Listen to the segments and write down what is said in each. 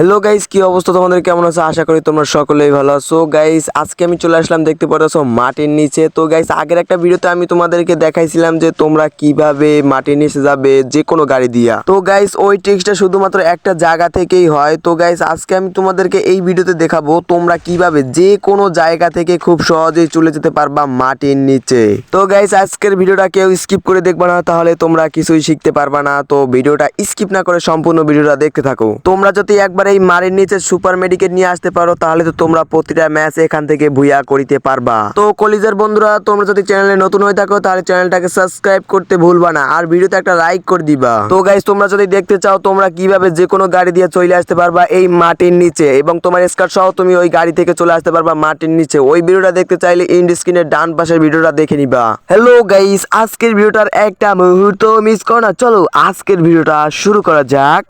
Hello guys কি অবস্থা তোমাদের? কেমন আছে? আশা করি তোমরা সকলেই ভালো আছো। গাইস আজকে আমি চলে আসলাম, দেখতে পাচ্ছ মাটির নিচে। তো গাইস আগের একটা ভিডিওতে আমি তোমাদেরকে দেখাইছিলাম যে তোমরা কীভাবে মাটির নিচে যাবে যে কোনো গাড়ি দিয়া। তো গাইস ওই ট্রিক্সটা শুধুমাত্র একটা জায়গা থেকেই হয়। তো গাইস আজকে আমি তোমাদেরকে এই ভিডিওতে দেখাবো তোমরা কীভাবে যে কোনো জায়গা থেকে খুব সহজেই চলে যেতে পারবা মাটির নিচে। তো গাইস আজকের ভিডিওটা কেউ স্কিপ করে দেখবা না, তাহলে তোমরা কিছুই শিখতে পারবা না। তো, ভিডিওটা স্কিপ না করে সম্পূর্ণ ভিডিওটা দেখতে থাকো। তোমরা যদি একবার এই মারের নিচে সুপার মেডিকেট নিয়ে আসতে পারো, তাহলে তো তোমরা প্রতিটা ম্যাচ এখান থেকে ভুইয়া করিতে পারবা। তো কলিজার বন্ধুরা, তোমরা যদি চ্যানেলে নতুন হয়ে থাকো, তাহলে চ্যানেলটাকে সাবস্ক্রাইব করতে ভুলবা না, আর ভিডিওতে একটা লাইক করে দিবা। তো গাইস তোমরা যদি দেখতে চাও, তোমরা কীভাবে যে কোনো গাড়ি দিয়ে চলে আসতে পারবা এই মাটির নিচে, এবং তোমার স্কার্ট সহ তুমি ওই গাড়ি থেকে চলে আসতে পারবা মাটির নিচে। ওই ভিডিওটা দেখতে চাইলে ইন্ড স্ক্রিনের ডান পাশের ভিডিওটা দেখে নিবা। হ্যালো গাইস আজকের ভিডিওটার একটা মুহূর্ত মিস করো না, চলো আজকের ভিডিওটা শুরু করা যাক।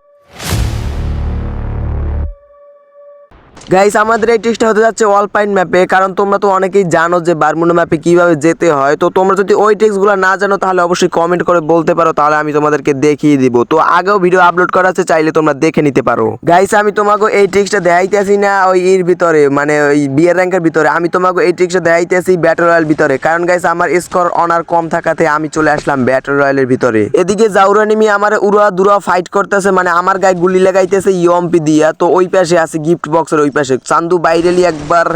গাইস আমাদের এই ট্রিক্সটা হতে যাচ্ছে অলপাইন ম্যাপে কারণ তোমরা তো অনেকেই জানো যে বারমুন্ডা ম্যাপে কীভাবে যেতে হয়। তো তোমরা যদি ওই ট্রিক্সগুলো না জানো, তাহলে অবশ্যই কমেন্ট করে বলতে পারো, তাহলে আমি তোমাদেরকে দেখিয়ে দিব। তো আগেও ভিডিও আপলোড করা আছে, চাইলে তোমরা দেখে নিতে পারো। গাইস আমি তোমাকে এই ট্রিক্সটা দেখাইতেছি না ওই এর ভিতরে মানে ওই বিয়ের র্যাঙ্কের ভিতরে। আমি তোমাকে এই ট্রিক্সটা দেখাইতেছি ব্যাটল রয়্যাল ভিতরে। কারণ গাইস আমার স্কোর অনার কম থাকাতে আমি চলে আসলাম ব্যাটল রয়্যালের ভিতরে। এদিকে জাউরানিমি আমার উড়া দুরা ফাইট করতেছে মানে আমার গায়ে গুলি লাগাইতেছে ইয়ম্পি দিয়া। তো ওই পাশে আছে গিফট বক্সের ওই পাশে চান্দু বাইরেলি একবার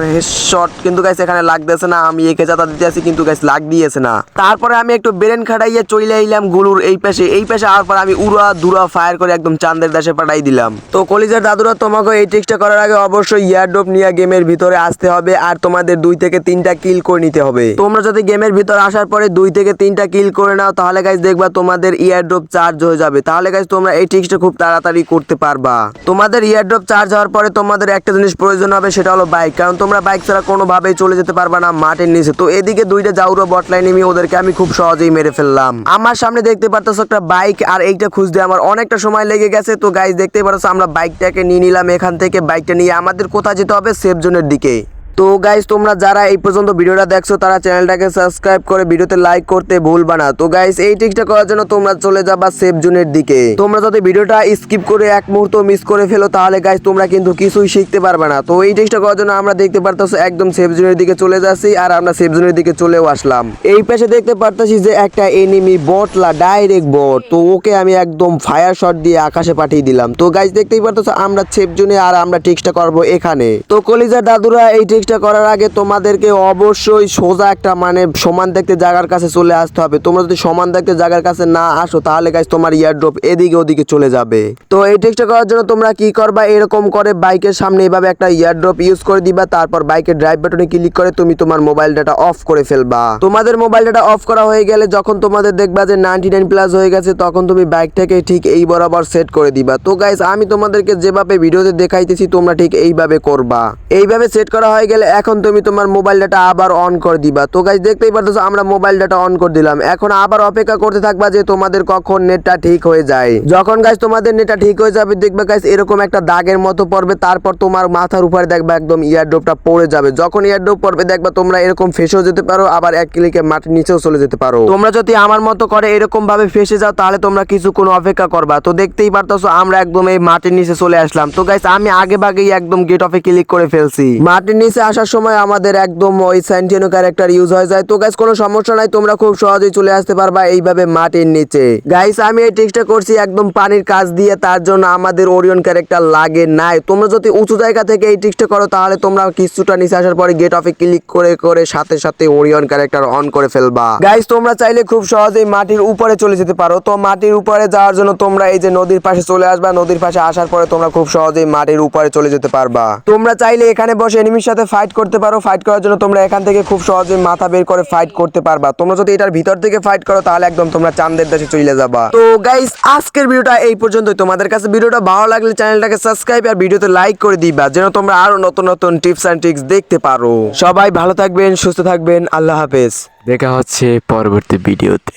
শট কিন্তু গাইস এখানে লাগতেছে না, আমি একে যাতা দিতে আছি, কিন্তু গাইস লাগ দিয়েছে না। তারপরে আমি একটু ব্রেন খাটাইয়া চলে আইলাম গুলুর এই পাশে এই পাশে আর পর আমি উড়া দুরা ফায়ার করে একদম চান্দের দেশে পাঠাই দিলাম। তো কলিজার দাদুরা, তোমাকে এই ট্রিক্সটা করার আগে অবশ্যই ইয়ারড্রপ নিয়ে গেমের ভিতরে আসতে হবে, আর তোমাদের দুই থেকে তিনটা কিল করে নিতে হবে। তোমরা যদি গেমের ভিতরে আসার পরে দুই থেকে তিনটা কিল করে নাও, তাহলে গাইস দেখবা তোমাদের ইয়ারড্রপ চার্জ হয়ে যাবে। তাহলে গাইস তোমরা এই ট্রিক্সটা খুব তাড়াতাড়ি করতে পারবা। তোমাদের ইয়ারড্রপ চার্জ হওয়ার পরে তোমাদের একটা জিনিস প্রয়োজন হবে, সেটা হলো বাইক কারণ তোমরা বাইক ছাড়া কোনোভাবেই চলে যেতে পারবা না মাঠের নিচে। তো এদিকে দুইটা জাউরো বটলাই নেমে ওদেরকে আমি খুব সহজেই মেরে ফেললাম। আমার সামনে দেখতে পারতেছো একটা বাইক আর এইটা খুঁজতে আমার অনেকটা সময় লেগে গেছে। তো গাইজ দেখতে পারছ আমরা বাইকটাকে নিয়ে নিলাম এখান থেকে। বাইকটা নিয়ে আমাদের কোথায় যেতে হবে? সেফ জোনের দিকে। তো গাইস তোমরা যারা এই পর্যন্ত ভিডিওটা দেখছ, তারা চ্যানেলটাকে সাবস্ক্রাইব করে ভিডিওতে লাইক করতে ভুলবা না। তো গাইস এই ট্রিকটা করার জন্য তোমরা চলে যাবা সেফ জোনের দিকে। তোমরা যদি ভিডিওটা স্কিপ করে এক মুহূর্ত মিস করে ফেলো, তাহলে গাইস তোমরা কিন্তু কিছুই শিখতে পারবে না। তো এই ট্রিকটা করার জন্য আমরা দেখতে পারতেছি, একদম সেফ জোনের দিকে চলে যাচ্ছি আর আমরা সেফ জোনের দিকে চলেও আসলাম। এই পাশে দেখতে পারতেছি যে একটা এনিমি বটলা ডাইরেক্ট বট তো ওকে আমি একদম ফায়ার শট দিয়ে আকাশে পাঠিয়ে দিলাম। তো গাইস দেখতেই পারতেছো, আমরা সেফ জোনে আর আমরা ট্রিক্সটা করব এখানে। তো কলিজার দাদুরা এই ট্রিক্সটা করার আগে তোমাদেরকে অবশ্যই সোজা একটা মানে সমান দেখতে জায়গার কাছে চলে আসতে হবে। তোমরা যদি সমান দেখতে জায়গার কাছে না আসো, তাহলে গাইস তোমার ইয়ারড্রপ এদিকে ওদিকে চলে যাবে। তো এই ট্রিক্সটা করার জন্য তোমরা কি করবা? এরকম করে বাইকের সামনে এভাবে একটা ইয়ারড্রপ ইউজ করে দিবা, তারপর বাইকের ড্রাইভ বাটনে ক্লিক করে তুমি তোমার মোবাইল ডাটা অফ করে ফেলবা। তোমাদের মোবাইল ডাটা অফ করা হয়ে গেলে যখন তোমাদের দেখবা যে নাইনটি নাইন প্লাস হয়ে গেছে, তখন তুমি বাইকটাকে ঠিক এই বরাবর সেট করে দিবা। তো গাইস আমি তোমাদেরকে যেভাবে ভিডিওতে দেখাইতেছি, তোমরা ঠিক এইভাবে করবা। এইভাবে সেট করা হয়ে গেলে এখন তুমি তোমার মোবাইল ডাটা আবার অন করে দিবা। তো গাইস দেখতেই পারতেছো, আমরা মোবাইল ডাটা অন করে দিলাম। এখন আবার অপেক্ষা করতে থাকবা যে তোমাদের কখন নেটটা ঠিক হয়ে যায়। যখন গাইস তোমাদের নেটটা ঠিক হয়ে যাবে, দেখবে গাইস এরকম একটা দাগের মতো পড়বে, তারপর তোমার মাথার উপরে দেখবা একদম ইয়ারড্রপটা পড়ে যাবে। যখন ইয়ারড্রপ পড়বে, দেখবা তোমরা এরকম ফেসেও যেতে পারো, আবার এক ক্লিকে মাটির নিচেও চলে যেতে পারো। তোমরা যদি আমার মতো করে এরকম ভাবে ফেসে যাও, তাহলে তোমরা কিছুক্ষণ অপেক্ষা করবা। তো দেখতেই পারতেছো, আমরা একদম এই মাটির নিচে চলে আসলাম। তো গাইস আমি আগে ভাগেই একদম গেট অফে ক্লিক করে ফেলছি। মাটির নিচে আসার সময় আমাদের একদম ওই স্যান্টিনো ক্যারেক্টার ইউজ হয়ে যায়। তো গাইস কোনো সমস্যা নাই, তোমরা খুব সহজেই চলে আসতে পারবা এইভাবে মাটির নিচে। গাইস আমি এই ট্রিক্সটা করছি একদম পানির কাজ দিয়ে, তার জন্য আমাদের ওরিয়ন ক্যারেক্টার লাগে নাই। তোমরা যদি উঁচু জায়গা থেকে এই ট্রিক্সটা করো, তাহলে তোমরা কিছুটা নিচে আসার পরে গেট অফে ক্লিক করে করে সাথে সাথে ওরিয়ন ক্যারেক্টার অন করে ফেলবা। গাইস তোমরা চাইলে খুব সহজেই মাটির উপরে চলে যেতে পারো। তো মাটির উপরে যাওয়ার জন্য তোমরা এই যে নদীর পাশে চলে আসবা, নদীর পাশে আসার পরে তোমরা খুব সহজেই মাটির উপরে চলে যেতে পারবা। তোমরা চাইলে এখানে বসে এনিমির সাথে ফাইট করতে পারো ফাইট করার জন্য তোমরা এখান থেকে খুব সহজে মাথা বের করে ফাইট করতে পারবা। তোমরা যদি এটার ভিতর থেকে ফাইট করো, তাহলে একদম তোমরা চাঁদের দেশে চলে যাবা। তো গাইস আজকের ভিডিওটা এই পর্যন্তই। তোমাদের কাছে ভিডিওটা ভালো লাগলে চ্যানেলটাকে সাবস্ক্রাইব আর ভিডিওতে লাইক করে দিবা, যেন তোমরা আরও নতুন নতুন টিপস এন্ড ট্রিক্স দেখতে পারো। সবাই ভালো থাকবেন, সুস্থ থাকবেন। আল্লাহ হাফেজ। দেখা হচ্ছে পরবর্তী ভিডিওতে।